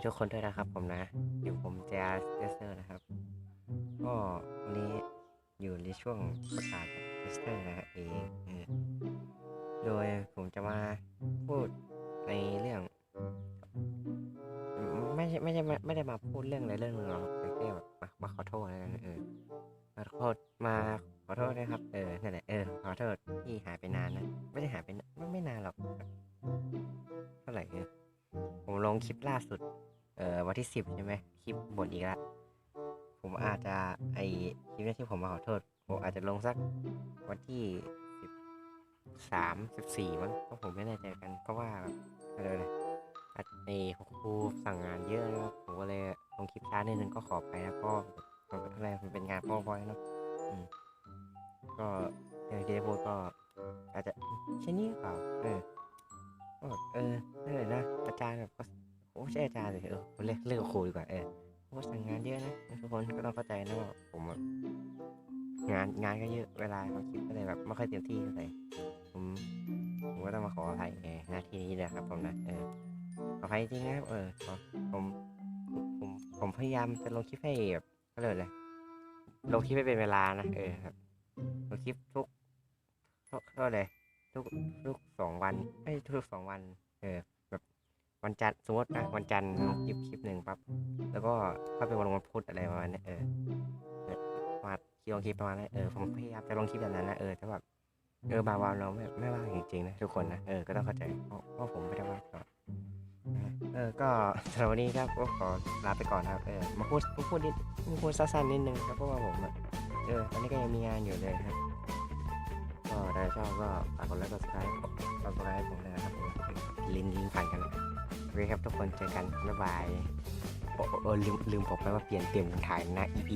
ดีทุกคนด้วยนะครับผมนะ อยู่ผมเจอาร์เซอร์นะครับ ก็วันนี้อยู่ในช่วงประกาศเทสเตอร์นะเองโดยผมจะมาพูดในเรื่อง ไม่ใช่ไม่ใช่ไม่ได้มาพูดเรื่องอะไรเรื่องหนึงหรอกแต่แค่แบบมามาขอโทษอะไรกันเออมาขอโทษมาขอโทษนะครับ เออนั่นแหละเออขอโทษที่หายไปนานนะไม่ได้หายไปไม่ไม่นานหรอกเท่าไหร่เออผมลงคลิปล่าสุด เออวันที่สิบใช่ไหมคลิปบ่นอีกละผมอาจจะไอคลิปนี้ที่ผมมาขอโทษผมอาจจะลงสักวันที่สิบสามสิบสี่มั้งเพราะผมไม่แน่ใจกันเพราะว่าแบบอะไรนะอาจไอครูสั่งงานเยอะนะครับผมก็เลยลงคลิปช้านิดนึงก็ขอไปนะเพราะมันเป็อะไรมันเป็นงานพ่อบอยเนาะอืมก็อย่างที่ได้พูดก็อาจจะใช่นี่หรือเปล่าเออเออนั่นแหละนะอาจารย์แบบ โอ้ใช่อาจารย์เลยเออผมเรียกเรียกครูดีกว่าเออโอ้สั่งงานเยอะนะทุกคนก็ต้องเข้าใจนะว่าผมงานงานก็เยอะเวลาเราคิดก็เลยแบบไม่ค่อยเต็มที่เท่าไหร่ผมผมก็ต้องมาขออภัยในหน้าที่นี้นะครับผมนะเออขออภัยจริงนะครับเออผมผมผมพยายามจะลงคลิปให้แบบก็เลยเลยลงคลิปให้เป็นเวลานะเออครับลงคลิปทุกทุกก็เลยทุกทุกสองวันไม่ทุกสองวัน เออ วันจันทร์สมมตินะวันจันทร์ลงคลิปคลิปหนึ่งปั๊บแล้วก็เข้าไปวันวันพุธอะไรประมาณเนี้ยเออเออมาคิดลงคลิปประมาณนั้นเออผมพยายามจะลงคลิปแบบนั้นนะเออแต่แบบเออบางวันเราไม่ไม่ว่างจริงๆนะทุกคนนะเออก็ต้องเข้าใจเพราะเพราะผมไม่ได้ว่างตลอดนะเออก็สำหรับวันนี้ครับก็ขอลาไปก่อนนะครับเออมาพูดมาพูดนิดมาพูดสั้นๆนิดนึงครับเพราะว่าผมอะเออตอนนี้ก็ยังมีงานอยู่เลยครับก็ถ้าชอบก็ฝากกดไลค์กดซับสไครต์กดซับสไครต์ผมเลยนะครับผมลินลินผ่านกันเลยโอเคครับทุกคนเจอกันบ๊ายบายโอ้ลืมลืมบอกไปว่าเปลี่ยนเปลี่ยนถ่ายนะ EP